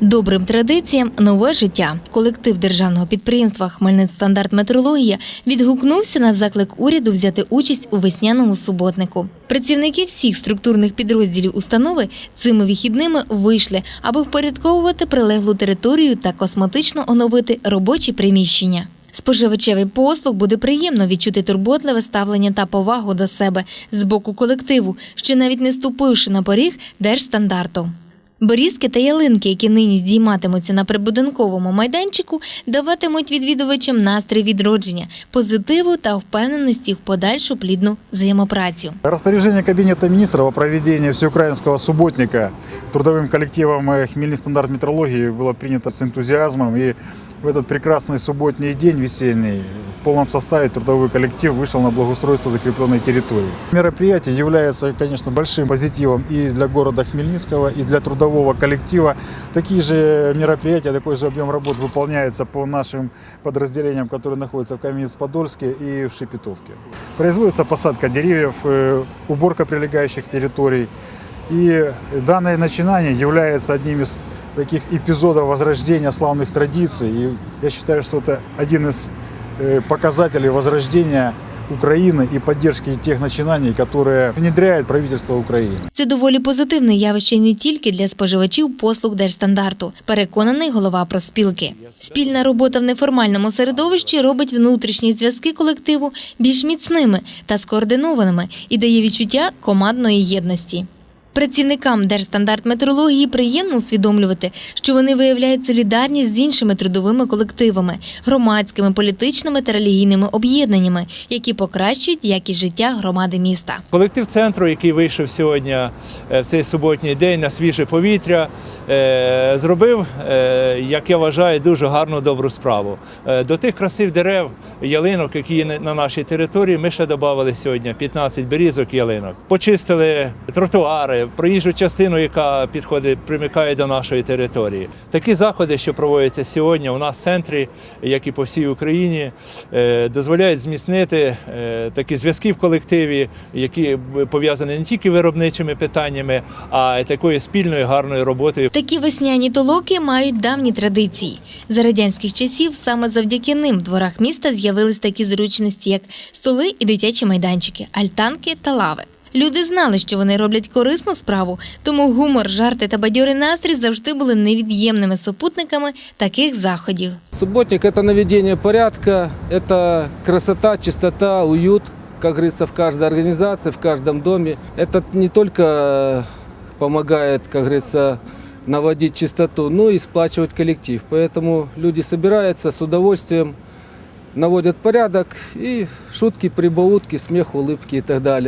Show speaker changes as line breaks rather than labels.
Добрим традиціям нове життя. Колектив державного підприємства Хмельницькстандарт метрологія відгукнувся на заклик уряду взяти участь у весняному суботнику. Працівники всіх структурних підрозділів установи цими вихідними вийшли, аби впорядковувати прилеглу територію та косметично оновити робочі приміщення. Споживачевий послуг буде приємно відчути турботливе ставлення та повагу до себе з боку колективу, ще навіть не ступивши на поріг держстандарту. Борізки та ялинки, які нині здійматимуться на прибудинковому майданчику, даватимуть відвідувачам настрій відродження, позитиву та впевненості в подальшу плідну взаємопрацю.
Распоряжение Кабинета министров о проведении всеукраинского субботника трудовым коллективом э, «Хмельный стандарт метрологии» было принято с энтузиазмом. И в этот прекрасный субботний день весенний в полном составе трудовой коллектив вышел на благоустройство закрепленной территории. Мероприятие является, конечно, большим позитивом и для города Хмельницкого, и для трудового коллектива. Такие же мероприятия, такой же объем работ выполняется по нашим подразделениям, которые находятся в Каменец-Подольске и в Шепетовке. Производится посадка деревьев, э, уборка прилегающих территорий. И данное начинание является одним из таких эпизодов возрождения славных традиций. И я считаю, что это один из э, показателей возрождения Украины и поддержки тех начинаний, которые внедряет правительство Украины.
Це доволі позитивне явище не тільки для споживачів послуг держстандарту, переконаний голова проспілки. Спільна робота в неформальному середовищі робить внутрішні зв'язки колективу більш міцними та скоординованими і дає відчуття командної єдності. Працівникам Держстандарт метрології приємно усвідомлювати, що вони виявляють солідарність з іншими трудовими колективами, громадськими, політичними та релігійними об'єднаннями, які покращують якість життя громади міста.
Колектив центру, який вийшов сьогодні е, в цей суботній день на свіже повітря, е, зробив, е, як я вважаю, дуже гарну добру справу. До тих красив дерев, ялинок, які є на- на нашій території, ми ще додали сьогодні 15 берізок ялинок. Почистили тротуари, проїжджу частину, яка підходить, примикає до нашої території. Такі заходи, що проводяться сьогодні у нас в центрі, як і по всій Україні, е, дозволяють зміцнити е, такі зв'язки в колективі, які пов'язані не тільки виробничими питаннями, а й такою спільною гарною роботою.
Такі весняні толоки мають давні традиції. За радянських часів саме завдяки ним в дворах міста з'явились такі зручності, як столи і дитячі майданчики, альтанки та лави. Люди знали, що вони роблять корисну справу, тому гумор, жарти та бадьорий настрій завжди були невід'ємними супутниками таких заходів.
Субботник – это наведение порядка, это красота, чистота, уют, как говорится, в каждой организации, в каждом доме. Это не только э, помогает, как говорится, наводить чистоту, но и сплачивать коллектив. Поэтому люди собираются с удовольствием, наводят порядок и шутки, прибаутки, смех, улыбки и так далее.